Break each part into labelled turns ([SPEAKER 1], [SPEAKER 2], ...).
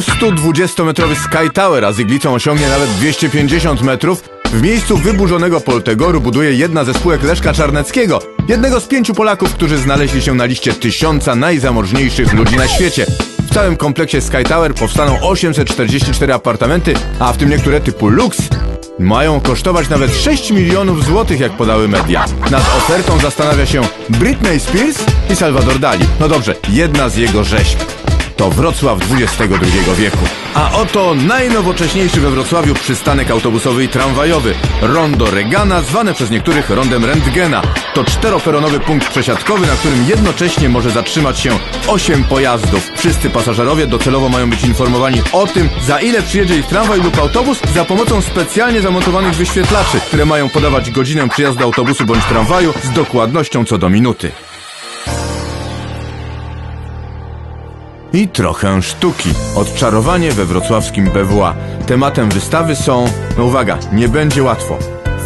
[SPEAKER 1] 220-metrowy Sky Tower, a z iglicą osiągnie nawet 250 metrów, w miejscu wyburzonego Poltegoru buduje jedna ze spółek Leszka Czarneckiego, jednego z pięciu Polaków, którzy znaleźli się na liście tysiąca najzamożniejszych ludzi na świecie. W całym kompleksie Sky Tower powstaną 844 apartamenty, a w tym niektóre typu luks. Mają kosztować nawet 6 milionów złotych, jak podały media. Nad ofertą zastanawia się Britney Spears i Salvador Dali. No dobrze, jedna z jego rzeźb. To Wrocław XXI wieku. A oto najnowocześniejszy we Wrocławiu przystanek autobusowy i tramwajowy. Rondo Regana, zwane przez niektórych rondem Rentgena. To czteroperonowy punkt przesiadkowy, na którym jednocześnie może zatrzymać się 8 pojazdów. Wszyscy pasażerowie docelowo mają być informowani o tym, za ile przyjedzie ich tramwaj lub autobus za pomocą specjalnie zamontowanych wyświetlaczy, które mają podawać godzinę przyjazdu autobusu bądź tramwaju z dokładnością co do minuty. I trochę sztuki. Odczarowanie we wrocławskim BWA. Tematem wystawy są, no uwaga, nie będzie łatwo.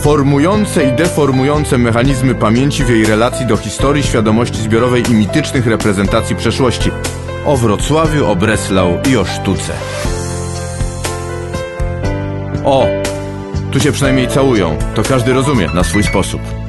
[SPEAKER 1] Formujące i deformujące mechanizmy pamięci w jej relacji do historii, świadomości zbiorowej i mitycznych reprezentacji przeszłości. O Wrocławiu, o Breslau i o sztuce. O! Tu się przynajmniej całują. To każdy rozumie na swój sposób.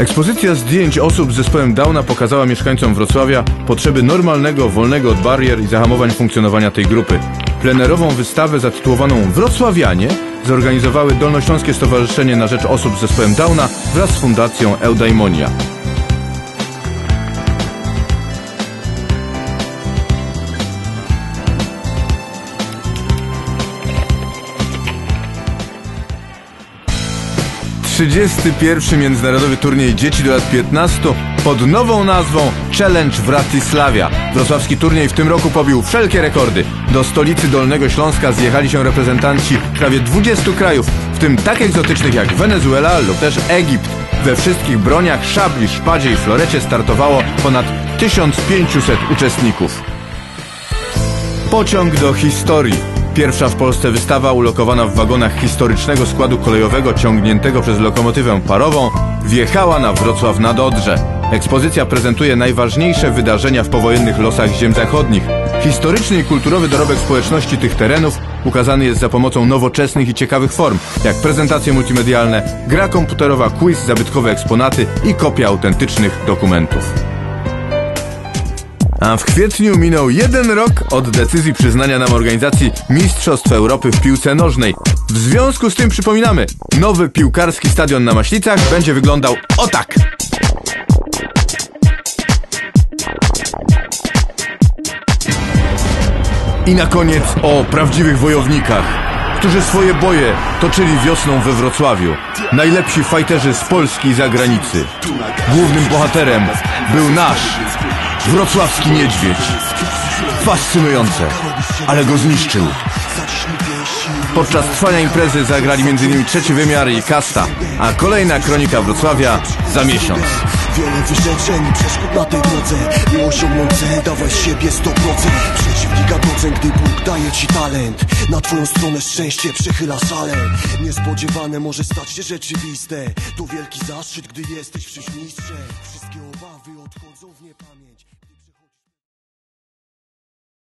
[SPEAKER 1] Ekspozycja zdjęć osób z zespołem Downa pokazała mieszkańcom Wrocławia potrzeby normalnego, wolnego od barier i zahamowań funkcjonowania tej grupy. Plenerową wystawę zatytułowaną Wrocławianie zorganizowały Dolnośląskie Stowarzyszenie na Rzecz Osób z Zespołem Downa wraz z Fundacją Eudaimonia. Trzydziesty pierwszy międzynarodowy turniej dzieci do lat 15 pod nową nazwą Challenge Wratysławia. Wrocławski turniej w tym roku pobił wszelkie rekordy. Do stolicy Dolnego Śląska zjechali się reprezentanci prawie 20 krajów, w tym tak egzotycznych jak Wenezuela lub też Egipt. We wszystkich broniach, szabli, szpadzie i florecie startowało ponad 1500 uczestników. Pociąg do historii. Pierwsza w Polsce wystawa ulokowana w wagonach historycznego składu kolejowego ciągniętego przez lokomotywę parową wjechała na Wrocław nad Odrze. Ekspozycja prezentuje najważniejsze wydarzenia w powojennych losach ziem zachodnich. Historyczny i kulturowy dorobek społeczności tych terenów ukazany jest za pomocą nowoczesnych i ciekawych form, jak prezentacje multimedialne, gra komputerowa, quiz, zabytkowe eksponaty i kopia autentycznych dokumentów. A w kwietniu minął jeden rok od decyzji przyznania nam organizacji Mistrzostw Europy w piłce nożnej. W związku z tym przypominamy, nowy piłkarski stadion na Maślicach będzie wyglądał o tak! I na koniec o prawdziwych wojownikach, którzy swoje boje toczyli wiosną we Wrocławiu. Najlepsi fajterzy z Polski i zagranicy. Głównym bohaterem był nasz wrocławski niedźwiedź. Fascynujące, ale go zniszczył. Podczas trwania imprezy zagrali m.in. Trzeci Wymiar i Kasta, a kolejna kronika Wrocławia za miesiąc.
[SPEAKER 2] Wiele wyrzeczeń, przeszkód na tej drodze cel, siebie 100% Przeciwnika daje ci talent. Na twoją stronę szczęście przechyla szale. Niespodziewane może stać się rzeczywiste. To wielki zaszczyt, gdy jesteś wśród mistrzem. Wszystkie obawy odchodzą w niepamięć